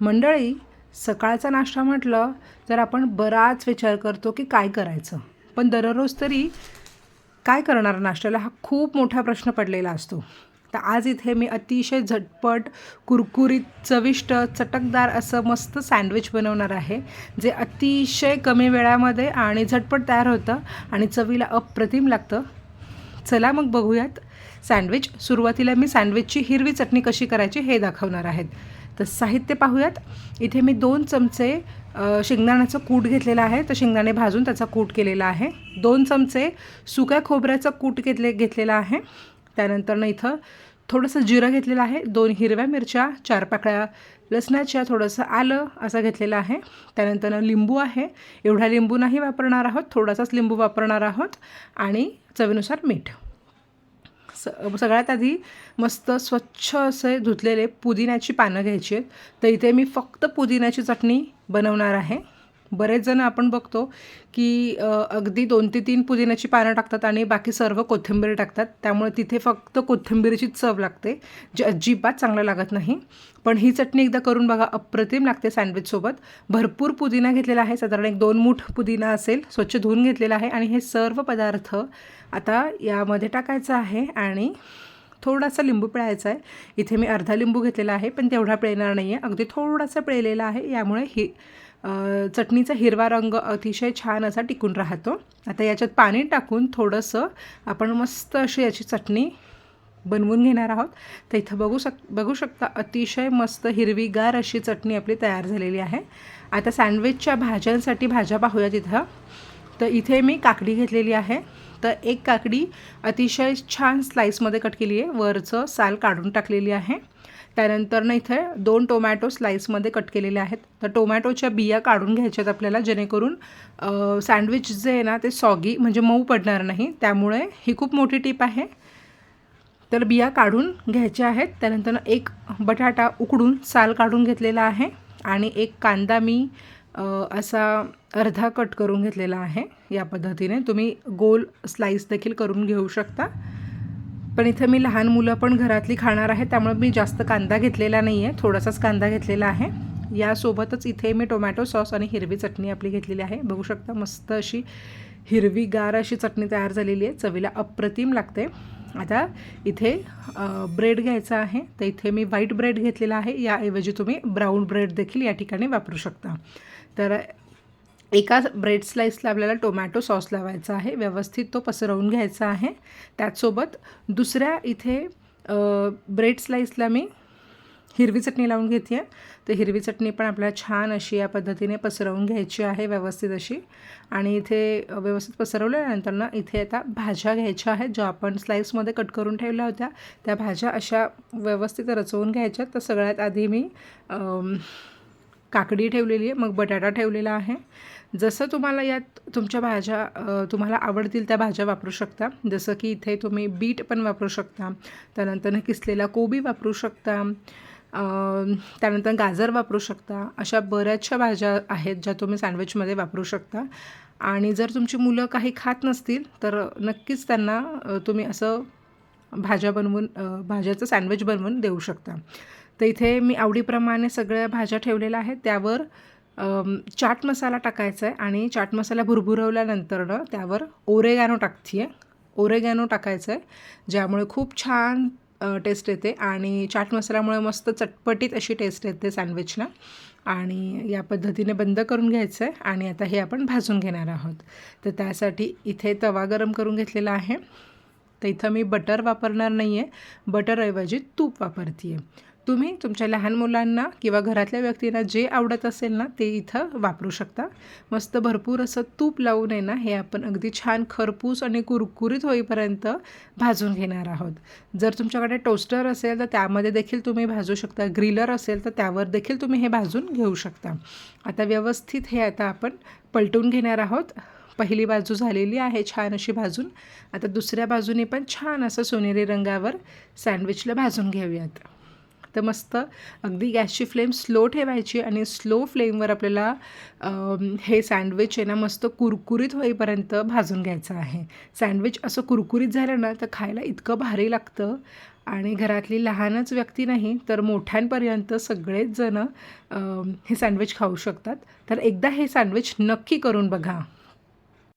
मंडळी सकाळचा नाश्ता म्हटलं तर आपण बराच विचार करतो की काय करायचं. पण दररोज तरी काय करणार नाश्त्याला हा खूप मोठा प्रश्न पडलेला असतो. तर आज इथे मी अतिशय झटपट कुरकुरीत चविष्ट चटकदार असं मस्त सँडविच बनवणार आहे जे अतिशय कमी वेळामध्ये आणि झटपट तयार होतं आणि चवीला अप्रतिम लागतं. चला मग बघूयात सँडविच सुरुवातीला मी सँडविचची हिरवी चटणी कशी करायची हे दाखवणार आहेत. तर साहित्य पाहूयात. इथे मी दोन चमचे शेंगदाण्याचं कूट घेतलेलं आहे. तर शेंगदाणे भाजून त्याचा कूट केलेला आहे. दोन चमचे सुक्या खोबऱ्याचं कूट घेतले घेतलेलं आहे. त्यानंतरनं इथं थोडंसं जिरं घेतलेलं आहे. दोन हिरव्या मिरच्या चार पाकळ्या लसणाच्या थोडंसं आलं असं घेतलेलं आहे. त्यानंतर लिंबू आहे. एवढा लिंबू नाही वापरणार आहोत. थोडासाच लिंबू वापरणार आहोत. आणि चवीनुसार मीठ. स सगळ्यात आधी मस्त स्वच्छ असे धुतलेले पुदिन्याची पानं घ्यायची आहेत. तर इथे मी फक्त पुदिन्याची चटणी बनवणार आहे. बरेच जण आपण बघतो की अगदी दोन ते तीन पुदिन्याची पानं टाकतात आणि बाकी सर्व कोथिंबीर टाकतात. त्यामुळे तिथे फक्त कोथिंबीरीचीच चव लागते जी अजिबात चांगलं लागत नाही. पण ही चटणी एकदा करून बघा अप्रतिम लागते सँडविचसोबत भरपूर पुदिना घेतलेला आहे. साधारण एक दोन मूठ पुदिना असेल स्वच्छ धुवून घेतलेला आहे. आणि हे सर्व पदार्थ आता यामध्ये टाकायचं आहे आणि थोडासा लिंबू पिळायचा आहे. इथे मी अर्धा लिंबू घेतलेला आहे पण तेवढा पिळणार नाही आहे अगदी थोडासा पिळलेला आहे. यामुळे ही चटणीचा हिरवा रंग अतिशय छान असा टिकून राहतो. आता याच्यात पाणी टाकून थोडंसं आपण मस्त अशी याची चटणी बनवून घेणार आहोत. तर इथं बघू शक बघू शकता अतिशय मस्त हिरवीगार अशी चटणी आपली तयार झालेली आहे. आता सँडविचच्या भाज्यांसाठी भाज्या पाहूया तिथं तर इथे मी काकडी घेतलेली आहे. तर एक काकडी अतिशय छान स्लाईसमध्ये कट केली आहे वरचं साल काढून टाकलेली आहे. त्यानंतर ना इथे दोन टोमॅटो स्लाईसमध्ये कट केलेले आहेत. तर टोमॅटोच्या बिया काढून घ्यायच्यात आपल्याला जेणेकरून सँडविच जे आहे ना ते सॉगी म्हणजे मऊ पडणार नाही. त्यामुळे ही खूप मोठी टीप आहे. तर बिया काढून घ्यायच्या आहेत. त्यानंतर एक बटाटा उकडून साल काढून घेतलेला आहे. आणि एक कांदा मी असा अर्धा कट करून घेतलेला आहे या पद्धतीने. तुम्ही गोल स्लाईस देखील करून घेऊ शकता. पण इथं मी लहान मुलं पण घरातली खाणार आहे त्यामुळे मी जास्त कांदा घेतलेला नाही आहे थोडासाच कांदा घेतलेला आहे. यासोबतच इथे मी टोमॅटो सॉस आणि हिरवी चटणी आपली घेतलेली आहे. बघू शकता मस्त अशी हिरवीगार अशी चटणी तयार झालेली आहे. चवीला अप्रतिम लागते. आता इथे ब्रेड घ्यायचा आहे. तर इथे मी व्हाईट ब्रेड घेतलेला आहे. याऐवजी तुम्ही ब्राऊन ब्रेड देखील या ठिकाणी वापरू शकता. तर एका ब्रेड स्लाईसला आपल्याला टोमॅटो सॉस लावायचा आहे. व्यवस्थित तो पसरवून घ्यायचा आहे. त्याचसोबत दुसऱ्या इथे ब्रेड स्लाईसला मी हिरवी चटणी लावून घेते आहे. तर हिरवी चटणी पण आपल्याला छान अशी या पद्धतीने पसरवून घ्यायची आहे व्यवस्थित अशी. आणि इथे व्यवस्थित पसरवल्यानंतर ना इथे आता भाज्या घ्यायच्या आहेत. ज्या आपण स्लाईसमध्ये कट करून ठेवल्या होत्या त्या भाज्या अशा व्यवस्थित रचवून घ्यायच्या तर सगळ्यात आधी मी काकडी ठेवलेली आहे मग बटाटा ठेवलेला आहे. जसं तुम्हाला यात तुमच्या भाज्या तुम्हाला आवडतील त्या भाज्या वापरू शकता. जसं की इथे तुम्ही बीट पण वापरू शकता. त्यानंतर किसलेला कोबी वापरू शकता. त्यानंतर गाजर वापरू शकता. अशा बऱ्याचशा भाज्या आहेत ज्या तुम्ही सँडविचमध्ये वापरू शकता. आणि जर तुमची मुलं काही खात नसतील तर नक्कीच त्यांना तुम्ही असं भाज्या बनवून भाज्याचं सँडविच बनवून देऊ शकता. तर इथे मी आवडीप्रमाणे सगळ्या भाज्या ठेवलेल्या आहेत. त्यावर चाट मसाला टाकायचा आहे आणि चाट मसाला भुरभुरवल्यानंतरनं त्यावर ओरेगॅनो टाकते आहे ओरेगॅनो टाकायचं आहे ज्यामुळे खूप छान टेस्ट येते आणि चाट मसाल्यामुळे मस्त चटपटीत अशी टेस्ट येते सँडविचला आणि या पद्धतीने बंद करून घ्यायचं आहे आणि आता हे आपण भाजून घेणार आहोत. तर त्यासाठी इथे तवा गरम करून घेतलेला आहे. तर इथं मी बटर वापरणार नाही आहे बटरऐवजी तूप वापरते आहे तुम्ही तुमच्या लहान मुलांना किंवा घरातल्या व्यक्तींना जे आवडत असेल ना ते इथं वापरू शकता. मस्त भरपूर असं तूप लावून आहे ना हे आपण अगदी छान खरपूस आणि कुरकुरीत होईपर्यंत भाजून घेणार आहोत. जर तुमच्याकडे टोस्टर असेल तर त्यामध्ये देखील तुम्ही भाजू शकता. ग्रिलर असेल तर त्यावर देखील तुम्ही हे भाजून घेऊ शकता. आता व्यवस्थित हे आता आपण पलटून घेणार आहोत. पहिली बाजू झालेली आहे छान अशी भाजून. आता दुसऱ्या बाजूने पण छान असं सोनेरी रंगावर सँडविचला भाजून घेऊयात. तर मस्त अगदी गॅसची फ्लेम स्लो ठेवायची आणि स्लो फ्लेमवर आपल्याला हे सँडविच आहे ना मस्त कुरकुरीत होईपर्यंत भाजून घ्यायचं आहे. सँडविच असं कुरकुरीत झालं ना तर खायला इतकं भारी लागतं. आणि घरातली लहानच व्यक्ती नाही तर मोठ्यांपर्यंत सगळेच जण हे सँडविच खाऊ शकतात. तर एकदा हे सँडविच नक्की करून बघा.